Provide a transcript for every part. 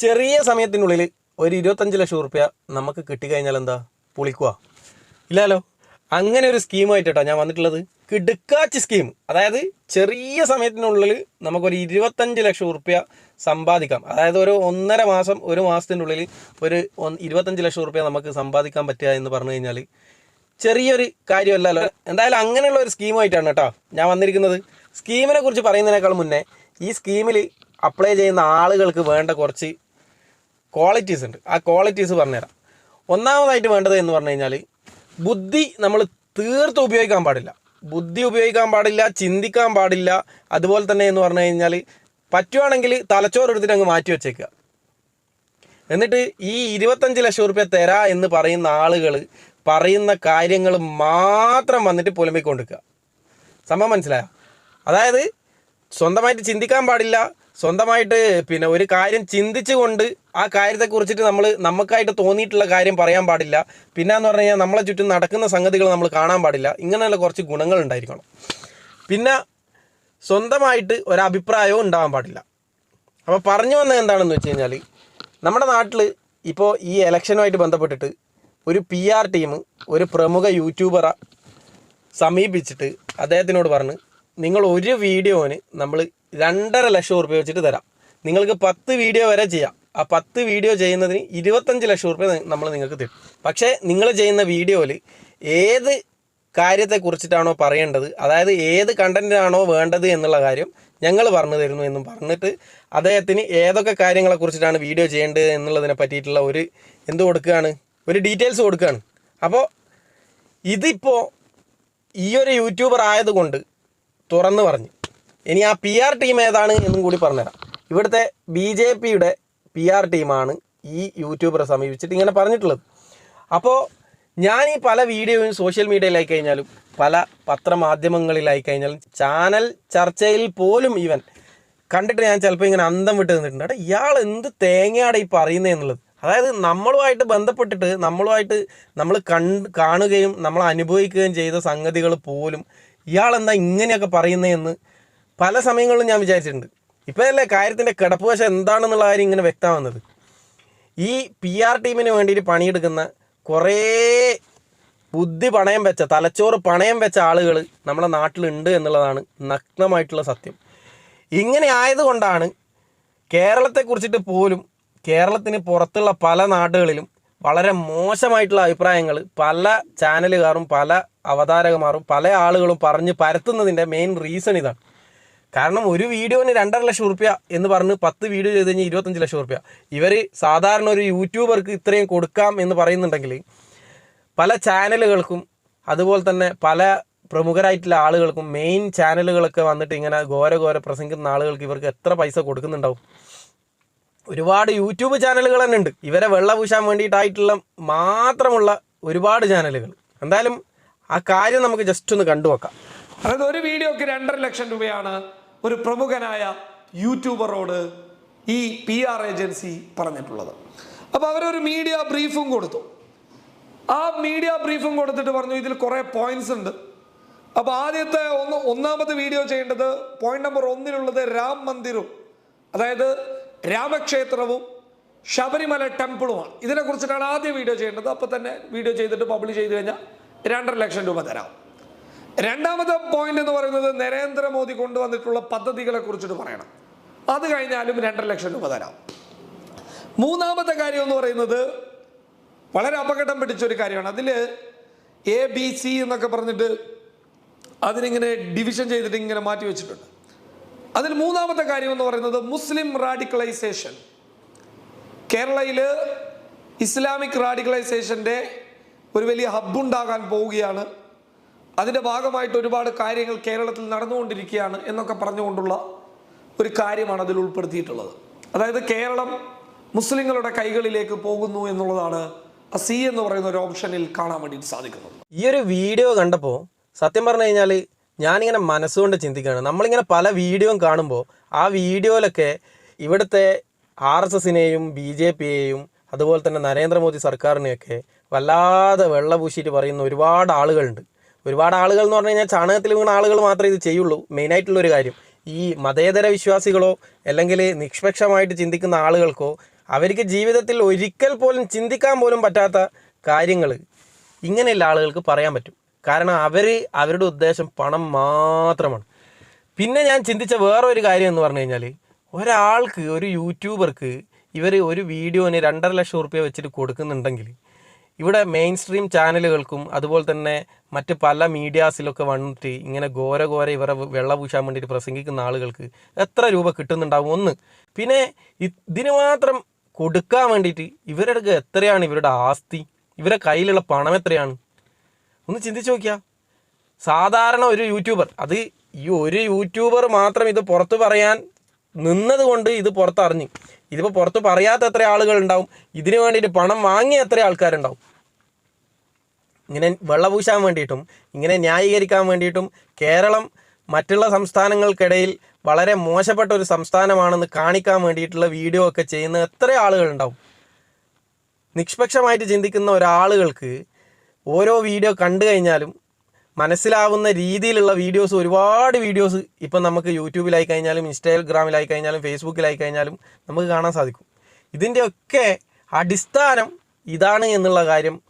ചെറിയ സമയത്തിനുള്ളിൽ ഒരു ഇരുപത്തഞ്ച് ലക്ഷം റുപ്യ നമുക്ക് കിട്ടിക്കഴിഞ്ഞാൽ എന്താ? പൊളിക്കുക ഇല്ലല്ലോ അങ്ങനെ ഒരു സ്കീമായിട്ടാണ് ഞാൻ വന്നിട്ടുള്ളത്. കിടുക്കാച്ച് സ്കീം. അതായത് ചെറിയ സമയത്തിനുള്ളിൽ നമുക്കൊരു ഇരുപത്തഞ്ച് ലക്ഷം റുപ്യ സമ്പാദിക്കാം. അതായത് ഒരു ഒന്നര മാസം ഒരു മാസത്തിനുള്ളിൽ ഒരു ഇരുപത്തഞ്ച് ലക്ഷം റുപ്യ നമുക്ക് സമ്പാദിക്കാൻ പറ്റുക എന്ന് പറഞ്ഞു കഴിഞ്ഞാൽ ചെറിയൊരു കാര്യമല്ലല്ലോ. എന്തായാലും അങ്ങനെയുള്ള ഒരു സ്കീമായിട്ടാണ് കേട്ടോ ഞാൻ വന്നിരിക്കുന്നത്. സ്കീമിനെ കുറിച്ച് പറയുന്നതിനേക്കാൾ മുന്നേ ഈ സ്കീമിൽ അപ്ലൈ ചെയ്യുന്ന ആളുകൾക്ക് വേണ്ട കുറച്ച് ക്വാളിറ്റീസ് ഉണ്ട്. ആ ക്വാളിറ്റീസ് പറഞ്ഞുതരാം. ഒന്നാമതായിട്ട് വേണ്ടത് എന്ന് പറഞ്ഞു കഴിഞ്ഞാൽ ബുദ്ധി നമ്മൾ തീർത്ത് ഉപയോഗിക്കാൻ പാടില്ല. ബുദ്ധി ഉപയോഗിക്കാൻ പാടില്ല ചിന്തിക്കാൻ പാടില്ല. അതുപോലെ തന്നെ എന്ന് പറഞ്ഞു കഴിഞ്ഞാൽ പറ്റുവാണെങ്കിൽ തലച്ചോറ് എടുത്തിട്ട് അങ്ങ് മാറ്റി വെച്ചേക്കുക. എന്നിട്ട് ഈ ഇരുപത്തഞ്ച് ലക്ഷം റുപ്യ തരാ എന്ന് പറയുന്ന ആളുകൾ പറയുന്ന കാര്യങ്ങൾ മാത്രം വന്നിട്ട് പുലമ്പിക്കൊണ്ടിരിക്കുക. സംഭവം മനസ്സിലായോ? അതായത് സ്വന്തമായിട്ട് ചിന്തിക്കാൻ പാടില്ല സ്വന്തമായിട്ട് പിന്നെ ഒരു കാര്യം ചിന്തിച്ചുകൊണ്ട് ആ കാര്യത്തെ കുറിച്ചിട്ട് നമ്മൾ നമുക്കായിട്ട് തോന്നിയിട്ടുള്ള കാര്യം പറയാൻ പാടില്ല. പിന്നെ എന്ന് പറഞ്ഞു കഴിഞ്ഞാൽ നമ്മളെ ചുറ്റും നടക്കുന്ന സംഗതികൾ നമ്മൾ കാണാൻ പാടില്ല. ഇങ്ങനെയുള്ള കുറച്ച് ഗുണങ്ങൾ ഉണ്ടായിരിക്കണം. പിന്നെ സ്വന്തമായിട്ട് ഒരഭിപ്രായവും ഉണ്ടാവാൻ പാടില്ല. അപ്പോൾ പറഞ്ഞു വന്നത് എന്താണെന്ന് വെച്ച് കഴിഞ്ഞാൽ നമ്മുടെ നാട്ടിൽ ഇപ്പോൾ ഈ ഇലക്ഷനുമായിട്ട് ബന്ധപ്പെട്ടിട്ട് ഒരു പി ആർ ടീം ഒരു പ്രമുഖ യൂട്യൂബറെ സമീപിച്ചിട്ട് അദ്ദേഹത്തിനോട് പറഞ്ഞ് നിങ്ങൾ ഒരു വീഡിയോന് നമ്മൾ രണ്ടര ലക്ഷം ഉറുപ്പ്യ വെച്ചിട്ട് തരാം. നിങ്ങൾക്ക് പത്ത് വീഡിയോ വരെ ചെയ്യാം. ആ പത്ത് വീഡിയോ ചെയ്യുന്നതിന് ഇരുപത്തഞ്ച് ലക്ഷം ഉറുപ്പ്യ നമ്മൾ നിങ്ങൾക്ക് തരും. പക്ഷേ നിങ്ങൾ ചെയ്യുന്ന വീഡിയോയിൽ ഏത് കാര്യത്തെക്കുറിച്ചിട്ടാണോ പറയേണ്ടത് അതായത് ഏത് കണ്ടന്റാണോ വേണ്ടത് എന്നുള്ള കാര്യം ഞങ്ങൾ പറഞ്ഞു തരുന്നു എന്നും പറഞ്ഞിട്ട് അദ്ദേഹത്തിന് ഏതൊക്കെ കാര്യങ്ങളെക്കുറിച്ചിട്ടാണ് വീഡിയോ ചെയ്യേണ്ടത് എന്നുള്ളതിനെ പറ്റിയിട്ടുള്ള ഒരു എന്ത് കൊടുക്കുകയാണ്? ഒരു ഡീറ്റെയിൽസ് കൊടുക്കുകയാണ്. അപ്പോൾ ഇതിപ്പോൾ ഈ ഒരു യൂട്യൂബർ ആയതുകൊണ്ട് തുറന്നു പറഞ്ഞു. ഇനി ആ പി ആർ ടീം ഏതാണ് എന്നും കൂടി പറഞ്ഞുതരാം. ഇവിടുത്തെ ബി ജെ പിയുടെ പി ആർ ടീമാണ് ഈ യൂട്യൂബറെ സമീപിച്ചിട്ട് ഇങ്ങനെ പറഞ്ഞിട്ടുള്ളത്. അപ്പോൾ ഞാൻ ഈ പല വീഡിയോയും സോഷ്യൽ മീഡിയയിലായി കഴിഞ്ഞാലും പല പത്രമാധ്യമങ്ങളിലായി കഴിഞ്ഞാലും ചാനൽ ചർച്ചയിൽ പോലും ഇവൻ കണ്ടിട്ട് ഞാൻ ചിലപ്പോൾ ഇങ്ങനെ അന്തം വിട്ട് നിന്നിട്ടുണ്ട്. ഇയാൾ എന്ത് തേങ്ങയാണ് ഈ പറയുന്നത് എന്നുള്ളത്. അതായത് നമ്മളുമായിട്ട് ബന്ധപ്പെട്ടിട്ട് നമ്മളുമായിട്ട് നമ്മൾ കണ്ട് കാണുകയും നമ്മൾ അനുഭവിക്കുകയും ചെയ്ത സംഗതികൾ പോലും ഇയാൾ എന്താ ഇങ്ങനെയൊക്കെ പറയുന്നതെന്ന് പല സമയങ്ങളിലും ഞാൻ വിചാരിച്ചിട്ടുണ്ട്. ഇപ്പോഴല്ലേ കാര്യത്തിന്റെ കിടപ്പുവശം എന്താണെന്നുള്ള കാര്യം ഇങ്ങനെ വ്യക്തമാകുന്നത് ഈ പി ആർ ടീമിന് വേണ്ടിയിട്ട് പണിയെടുക്കുന്ന കുറേ ബുദ്ധി പണയം വെച്ച തലച്ചോറ് പണയം വെച്ച ആളുകൾ നമ്മുടെ നാട്ടിലുണ്ട് എന്നുള്ളതാണ് നഗ്നമായിട്ടുള്ള സത്യം. ഇങ്ങനെ ആയതുകൊണ്ടാണ് കേരളത്തെക്കുറിച്ചിട്ട് പോലും കേരളത്തിന് പുറത്തുള്ള പല നാടുകളിലും വളരെ മോശമായിട്ടുള്ള അഭിപ്രായങ്ങൾ പല ചാനലുകാരും പല അവതാരകമാരും പല ആളുകളും പറഞ്ഞ് പരത്തുന്നതിന്റെ മെയിൻ റീസൺ ഇതാണ്. കാരണം ഒരു വീഡിയോന് രണ്ടര ലക്ഷം റുപ്യ എന്ന് പറഞ്ഞ് പത്ത് വീഡിയോ ചെയ്ത് കഴിഞ്ഞാൽ ഇരുപത്തഞ്ച് ലക്ഷം റുപ്യ ഇവർ സാധാരണ ഒരു യൂട്യൂബർക്ക് ഇത്രയും കൊടുക്കാം എന്ന് പറയുന്നുണ്ടെങ്കിൽ പല ചാനലുകൾക്കും അതുപോലെ തന്നെ പല പ്രമുഖരായിട്ടുള്ള ആളുകൾക്കും മെയിൻ ചാനലുകളൊക്കെ വന്നിട്ട് ഇങ്ങനെ ഘോര ഘോര പ്രസംഗിക്കുന്ന ആളുകൾക്ക് ഇവർക്ക് എത്ര പൈസ കൊടുക്കുന്നുണ്ടാവും? ഒരുപാട് യൂട്യൂബ് ചാനലുകൾ തന്നെ ഉണ്ട്. ഇവരെ വെള്ള പൂശാൻ വേണ്ടിയിട്ടായിട്ടുള്ള മാത്രമുള്ള ഒരുപാട് ചാനലുകൾ. എന്തായാലും ആ കാര്യം നമുക്ക് ജസ്റ്റ് ഒന്ന് കണ്ടു നോക്കാം. അതായത് ഒരു വീഡിയോക്ക് രണ്ടര ലക്ഷം രൂപയാണ് ഒരു പ്രമുഖനായ യൂട്യൂബറോട് ഈ പി ആർ ഏജൻസി പറഞ്ഞിട്ടുള്ളത്. അപ്പോൾ അവരൊരു മീഡിയ ബ്രീഫും കൊടുത്തു. ആ മീഡിയ ബ്രീഫും കൊടുത്തിട്ട് പറഞ്ഞു ഇതിൽ കുറേ പോയിന്റ്സ് ഉണ്ട്. അപ്പോൾ ആദ്യത്തെ ഒന്ന് ഒന്നാമത്തെ വീഡിയോ ചെയ്യേണ്ടത് പോയിന്റ് നമ്പർ ഒന്നിലുള്ളത് രാം മന്ദിറും. അതായത് രാമക്ഷേത്രവും ശബരിമല ടെമ്പിളുമാണ്. ഇതിനെ കുറിച്ചിട്ടാണ് ആദ്യം വീഡിയോ ചെയ്യേണ്ടത്. അപ്പോൾ തന്നെ വീഡിയോ ചെയ്തിട്ട് പബ്ലിഷ് ചെയ്ത് കഴിഞ്ഞാൽ രണ്ടര ലക്ഷം രൂപ തരാം. രണ്ടാമത്തെ പോയിന്റ് എന്ന് പറയുന്നത് നരേന്ദ്രമോദി കൊണ്ടുവന്നിട്ടുള്ള പദ്ധതികളെ കുറിച്ചിട്ട് പറയണം. അത് കഴിഞ്ഞാലും രണ്ടര ലക്ഷം രൂപ തരാം. മൂന്നാമത്തെ കാര്യം എന്ന് പറയുന്നത് വളരെ അപകടം പിടിച്ച ഒരു കാര്യമാണ്. അതിൽ എ ബി സി എന്നൊക്കെ പറഞ്ഞിട്ട് അതിനിങ്ങനെ ഡിവിഷൻ ചെയ്തിട്ട് ഇങ്ങനെ മാറ്റി വെച്ചിട്ടുണ്ട്. അതിൽ മൂന്നാമത്തെ കാര്യം എന്ന് പറയുന്നത് മുസ്ലിം റാഡിക്കലൈസേഷൻ. കേരളയിൽ ഇസ്ലാമിക് റാഡിക്കലൈസേഷന്റെ ഒരു വലിയ ഹബ്ബുണ്ടാകാൻ പോവുകയാണ്. അതിന്റെ ഭാഗമായിട്ട് ഒരുപാട് കാര്യങ്ങൾ കേരളത്തിൽ നടന്നുകൊണ്ടിരിക്കുകയാണ് എന്നൊക്കെ പറഞ്ഞുകൊണ്ടുള്ള ഒരു കാര്യമാണ് അതിൽ ഉൾപ്പെടുത്തിയിട്ടുള്ളത്. അതായത് കേരളം മുസ്ലിങ്ങളുടെ കൈകളിലേക്ക് പോകുന്നു എന്നുള്ളതാണ് സി എന്ന് പറയുന്ന ഒരു ഓപ്ഷനിൽ കാണാൻ വേണ്ടിയിട്ട് സാധിക്കുന്നത്. ഈ ഒരു വീഡിയോ കണ്ടപ്പോൾ സത്യം പറഞ്ഞു കഴിഞ്ഞാൽ ഞാനിങ്ങനെ മനസ്സുകൊണ്ട് ചിന്തിക്കുകയാണ്. നമ്മളിങ്ങനെ പല വീഡിയോയും കാണുമ്പോൾ ആ വീഡിയോയിലൊക്കെ ഇവിടുത്തെ ആർ എസ് എസിനെയും ബി ജെ പിയെയും അതുപോലെ തന്നെ നരേന്ദ്രമോദി സർക്കാരിനെയൊക്കെ വല്ലാതെ വെള്ളപൂശിയിട്ട് പറയുന്ന ഒരുപാട് ആളുകളുണ്ട്. ഒരുപാട് ആളുകൾ എന്ന് പറഞ്ഞു കഴിഞ്ഞാൽ ചാണകത്തിൽ വീണ ആളുകൾ മാത്രമേ ഇത് ചെയ്യുള്ളൂ. മെയിനായിട്ടുള്ള ഒരു കാര്യം. ഈ മതേതര വിശ്വാസികളോ അല്ലെങ്കിൽ നിഷ്പക്ഷമായിട്ട് ചിന്തിക്കുന്ന ആളുകൾക്കോ അവർക്ക് ജീവിതത്തിൽ ഒരിക്കൽ പോലും ചിന്തിക്കാൻ പോലും പറ്റാത്ത കാര്യങ്ങൾ ഇങ്ങനെയുള്ള ആളുകൾക്ക് പറയാൻ പറ്റും. കാരണം അവർ അവരുടെ ഉദ്ദേശം പണം മാത്രമാണ്. പിന്നെ ഞാൻ ചിന്തിച്ച വേറൊരു കാര്യം എന്ന് പറഞ്ഞു കഴിഞ്ഞാൽ ഒരാൾക്ക് ഒരു യൂട്യൂബർക്ക് ഇവർ ഒരു വീഡിയോന് രണ്ടര ലക്ഷം റുപ്യ വെച്ചിട്ട് കൊടുക്കുന്നുണ്ടെങ്കിൽ ഇവിടെ മെയിൻ സ്ട്രീം ചാനലുകൾക്കും അതുപോലെ തന്നെ മറ്റ് പല മീഡിയാസിലൊക്കെ വന്നിട്ട് ഇങ്ങനെ ഘോര ഘോര ഇവരെ വെള്ള പൂശാൻ വേണ്ടിയിട്ട് പ്രസംഗിക്കുന്ന ആളുകൾക്ക് എത്ര രൂപ കിട്ടുന്നുണ്ടാവും ഒന്ന്. പിന്നെ ഇതിന് മാത്രം കൊടുക്കാൻ വേണ്ടിയിട്ട് ഇവരുടെ എത്രയാണ് ഇവരുടെ ആസ്തി? ഇവരുടെ കയ്യിലുള്ള പണം എത്രയാണ്? ഒന്ന് ചിന്തിച്ച് നോക്കിയാ. സാധാരണ ഒരു യൂട്യൂബർ അത് ഈ ഒരു യൂട്യൂബർ മാത്രം ഇത് പുറത്ത് പറയാൻ നിന്നത് കൊണ്ട് ഇത് പുറത്തറിഞ്ഞു. ഇതിപ്പോൾ പുറത്ത് പറയാത്ത എത്ര ആളുകൾ ഉണ്ടാവും ഇതിനു വേണ്ടിയിട്ട് പണം വാങ്ങിയ എത്ര ആൾക്കാരുണ്ടാവും. ഇങ്ങനെ വെള്ളപൂശാൻ വേണ്ടിയിട്ടും ഇങ്ങനെ ന്യായീകരിക്കാൻ വേണ്ടിയിട്ടും കേരളം മറ്റുള്ള സംസ്ഥാനങ്ങൾക്കിടയിൽ വളരെ മോശപ്പെട്ട ഒരു സംസ്ഥാനമാണെന്ന് കാണിക്കാൻ വേണ്ടിയിട്ടുള്ള വീഡിയോ ഒക്കെ ചെയ്യുന്ന എത്ര ആളുകളുണ്ടാവും. നിഷ്പക്ഷമായിട്ട് ചിന്തിക്കുന്ന ഒരാളുകൾക്ക് ഓരോ വീഡിയോ കണ്ടു കഴിഞ്ഞാലും മനസ്സിലാവുന്ന രീതിയിലുള്ള വീഡിയോസ് ഒരുപാട് വീഡിയോസ് ഇപ്പം നമുക്ക് യൂട്യൂബിലായി കഴിഞ്ഞാലും ഇൻസ്റ്റാഗ്രാമിലായി കഴിഞ്ഞാലും ഫേസ്ബുക്കിലായി കഴിഞ്ഞാലും നമുക്ക് കാണാൻ സാധിക്കും. ഇതിന്റെയൊക്കെ അടിസ്ഥാനം ഇതാണ് എന്നുള്ള കാര്യം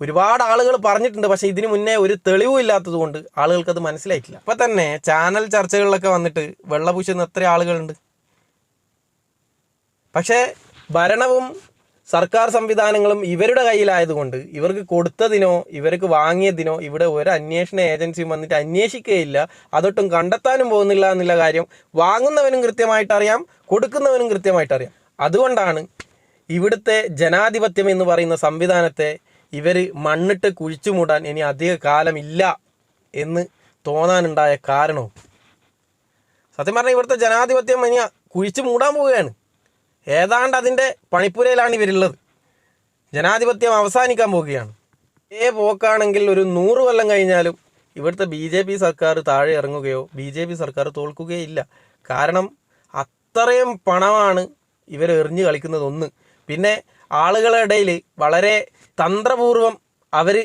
ഒരുപാട് ആളുകൾ പറഞ്ഞിട്ടുണ്ട്. പക്ഷേ ഇതിന് മുന്നേ ഒരു തെളിവും ഇല്ലാത്തതുകൊണ്ട് ആളുകൾക്ക് അത് മനസ്സിലായിട്ടില്ല. അപ്പം തന്നെ ചാനൽ ചർച്ചകളിലൊക്കെ വന്നിട്ട് വെള്ളപൂശുന്ന എത്ര ആളുകളുണ്ട്? പക്ഷേ ഭരണവും സർക്കാർ സംവിധാനങ്ങളും ഇവരുടെ കയ്യിലായതുകൊണ്ട് ഇവർക്ക് കൊടുത്തതിനോ ഇവർക്ക് വാങ്ങിയതിനോ ഇവിടെ ഒരു അന്വേഷണ ഏജൻസിയും വന്നിട്ട് അന്വേഷിക്കുകയില്ല. അതൊട്ടും കണ്ടെത്താനും പോകുന്നില്ല എന്നുള്ള കാര്യം വാങ്ങുന്നവനും കൃത്യമായിട്ട് അറിയാം കൊടുക്കുന്നവനും കൃത്യമായിട്ട് അറിയാം അതുകൊണ്ടാണ് ഇവിടുത്തെ ജനാധിപത്യം എന്ന് പറയുന്ന സംവിധാനത്തെ ഇവർ മണ്ണിട്ട് കുഴിച്ചു മൂടാൻ ഇനി അധിക കാലമില്ല എന്ന് തോന്നാനുണ്ടായ കാരണവും സത്യം പറഞ്ഞാൽ ഇവിടുത്തെ ജനാധിപത്യം ഇനി കുഴിച്ചു മൂടാൻ പോവുകയാണ്. ഏതാണ്ട് അതിന്റെ പണിപ്പുരയിലാണ് ഇവരുള്ളത്. ജനാധിപത്യം അവസാനിക്കാൻ പോവുകയാണ്. ഏ പോക്കാണെങ്കിൽ ഒരു നൂറ് കൊല്ലം കഴിഞ്ഞാലും ഇവിടുത്തെ ബി ജെ പി സർക്കാർ താഴെ ഇറങ്ങുകയോ ബി ജെ പി സർക്കാർ തോൽക്കുകയോ ഇല്ല കാരണം അത്രയും പണമാണ് ഇവർ എറിഞ്ഞു കളിക്കുന്നത് ഒന്ന് പിന്നെ ആളുകളുടെ ഇടയിൽ വളരെ തന്ത്രപൂർവം അവർ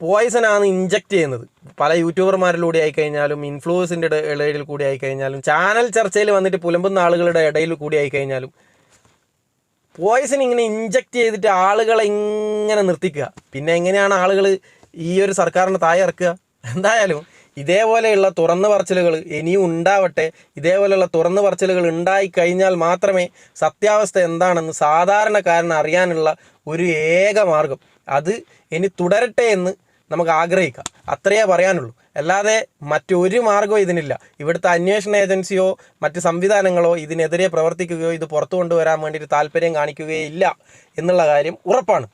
പോയിസനാണ് ഇഞ്ചക്ട് ചെയ്യുന്നത്. പല യൂട്യൂബർമാരിലൂടെ ആയിക്കഴിഞ്ഞാലും ഇൻഫ്ലുവൻസിന്റെ ഇടയിൽ കൂടി ആയിക്കഴിഞ്ഞാലും ചാനൽ ചർച്ചയിൽ വന്നിട്ട് പുലമ്പുന്ന ആളുകളുടെ ഇടയിൽ കൂടി ആയിക്കഴിഞ്ഞാലും പോയ്സൺ ഇങ്ങനെ ഇഞ്ചക്ട് ചെയ്തിട്ട് ആളുകളെ ഇങ്ങനെ നിർത്തിക്കുക. പിന്നെ എങ്ങനെയാണ് ആളുകൾ ഈ ഒരു സർക്കാരിന്റെ താഴെ ഇറക്കുക? എന്തായാലും ഇതേപോലെയുള്ള തുറന്നു പറച്ചിലുകൾ ഇനിയും ഉണ്ടാവട്ടെ. ഇതേപോലെയുള്ള തുറന്നു പറച്ചിലുകൾ ഉണ്ടായി കഴിഞ്ഞാൽ മാത്രമേ സത്യാവസ്ഥ എന്താണെന്ന് സാധാരണക്കാരന് അറിയാനുള്ള ഒരു ഏക മാർഗം. അത് ഇനി തുടരട്ടെ എന്ന് നമുക്ക് ആഗ്രഹിക്കാം അത്രയേ പറയാനുള്ളൂ. അല്ലാതെ മറ്റൊരു മാർഗവും ഇതിനില്ല. ഇവിടുത്തെ അന്വേഷണ ഏജൻസിയോ മറ്റ് സംവിധാനങ്ങളോ ഇതിനെതിരെ പ്രവർത്തിക്കുകയോ ഇത് പുറത്തു കൊണ്ടുവരാൻ വേണ്ടിയിട്ട് താല്പര്യം കാണിക്കുകയോ ഇല്ല എന്നുള്ള കാര്യം ഉറപ്പാണ്.